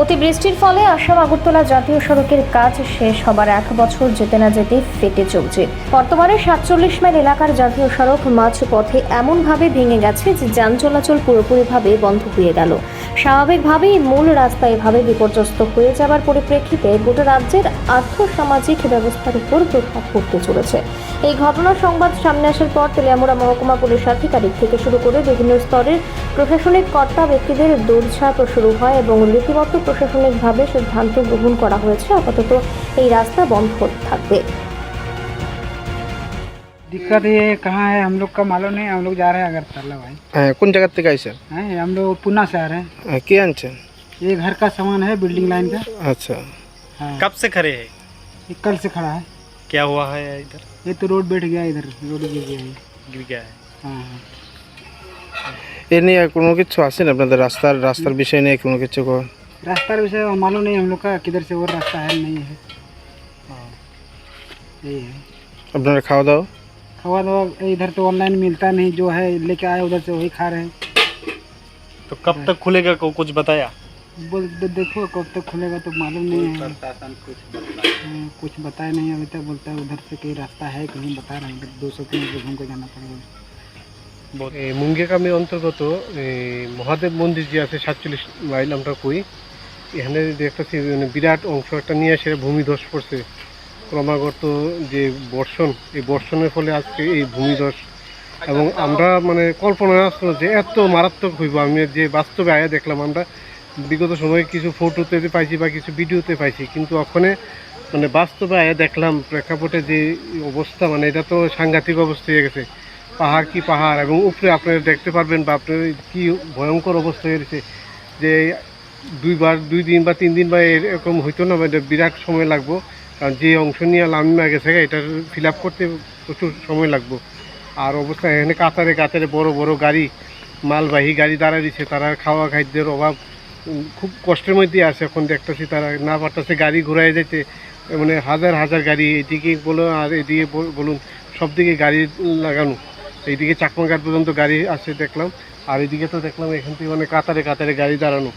অতিবৃষ্টির ফলে আসাম আগরতলা জাতীয় সড়কের কাজ শেষ হবার এক বছর যেতে না যেতে ফেটে চলছে। বর্তমানে সাতচল্লিশ মাইল এলাকার জাতীয় সড়ক মাঝ পথে এমনভাবে ভেঙে গেছে যে যান চলাচল পুরোপুরিভাবে বন্ধ হয়ে গেল। স্বাভাবিকভাবেই মূল রাস্তা এভাবে বিপর্যস্ত হয়ে যাবার পরিপ্রেক্ষিতে গোটা রাজ্যের আর্থসামাজিক ব্যবস্থার উপর প্রভাব পড়তে চলেছে। এই ঘটনার সংবাদ সামনে আসার পর তেলিয়ামুড়া মহকুমা পুলিশ আধিকারিক থেকে শুরু করে বিভিন্ন স্তরের প্রশাসনিক কর্তা ব্যক্তিদের দৌড়ঝাঁপ শুরু হয় এবং রীতিমতো প্রশাসনিকভাবে সিদ্ধান্ত গ্রহণ করা হয়েছে আপাতত এই রাস্তা বন্ধ থাকবে दिक्कत ये कहाँ है हम लोग का मालूम नहीं हम लोग जा रहे हैं अगरतला भाई হ্যাঁ কোন জায়গার থেকে আইসেন हैं हम लोग पुणे से आ रहे हैं হ্যাঁ, কি আনছেন ये घर का सामान है बिल्डिंग लाइन का আচ্ছা हाँ कब से खड़े हैं ये कल से खड़ा है क्या हुआ है इधर ये तो रोड बैठ गया इधर रोड गिर गया ये गिर गया है हाँ हाँ এ নিয়ে কোনো কিছু আছেন আপনাদের রাস্তার রাস্তার বিষয় নিয়ে কোনো কিছু কো- रास्ता का विषय मालूम नहीं हम लोग का किधर से और रास्ता है नहीं है हाँ यही है আপনারা খাওয়া দাওয়া खावा दावा इधर तो ऑनलाइन मिलता नहीं जो है लेके आए उधर से वही खा रहे हैं तो कब तक खुलेगा को कुछ बताया बोल दे- देखो कब तक खुलेगा तो मालूम नहीं है हाँ, कुछ बताया नहीं अभी तक बोलता है उधर से कहीं रास्ता है कहीं बता रहे हैं दो सौ किलोमीटर घूम के जाना पड़ेगा এই মুঙ্গেকামের অন্তর্গত মহাদেব মন্দির যে আছে সাতচল্লিশ মাইল আমরা কই, এখানে দেখতেছি মানে বিরাট অংশ একটা নিয়ে এসে ভূমিধস পড়ছে। ক্রমাগত যে বর্ষণ, এই বর্ষণের ফলে আজকে এই ভূমিধস এবং আমরা মানে কল্পনায় আসলো যে এত মারাত্মক হইব। আমি যে বাস্তবে আয়া দেখলাম, আমরা বিগত সময়ে কিছু ফটোতে পাইছি বা কিছু ভিডিওতে পাইছি, কিন্তু ওখানে মানে বাস্তবে আয়া দেখলাম প্রেক্ষাপটে যে অবস্থা মানে এটা তো সাংঘাতিক অবস্থা হয়ে গেছে। পাহাড় কি পাহাড়? এবং উপরে আপনারা দেখতে পারবেন বা আপনার কি ভয়ঙ্কর অবস্থা হয়েছে যে দুইবার, দুই দিন বা তিন দিন বা এরকম হইতো না মানে বিরাট সময় লাগবো। কারণ যে অংশ নিয়ে লামিমা গেছে এটা ফিল আপ করতে প্রচুর সময় লাগবো। আর অবস্থা এখানে কাতারে কাতারে বড় বড় গাড়ি, মালবাহী গাড়ি দাঁড়া দিচ্ছে তারা খাওয়া খাদ্যের অভাব খুব কষ্টের মধ্যে আছে এখন দেখতেছি তারা। না পারতেছে গাড়ি ঘুরাই যেতে মানে হাজার হাজার গাড়ি, এদিকে বলুন আর এদিকে বল- বলুন সব দিকে গাড়ি লাগানো। এইদিকে চাকমাঘাট পর্যন্ত গাড়ি আছে দেখলাম। আর এইদিকে তো দেখলাম এখান থেকে মানে কাতারে কাতারে গাড়ি দাঁড়ানো।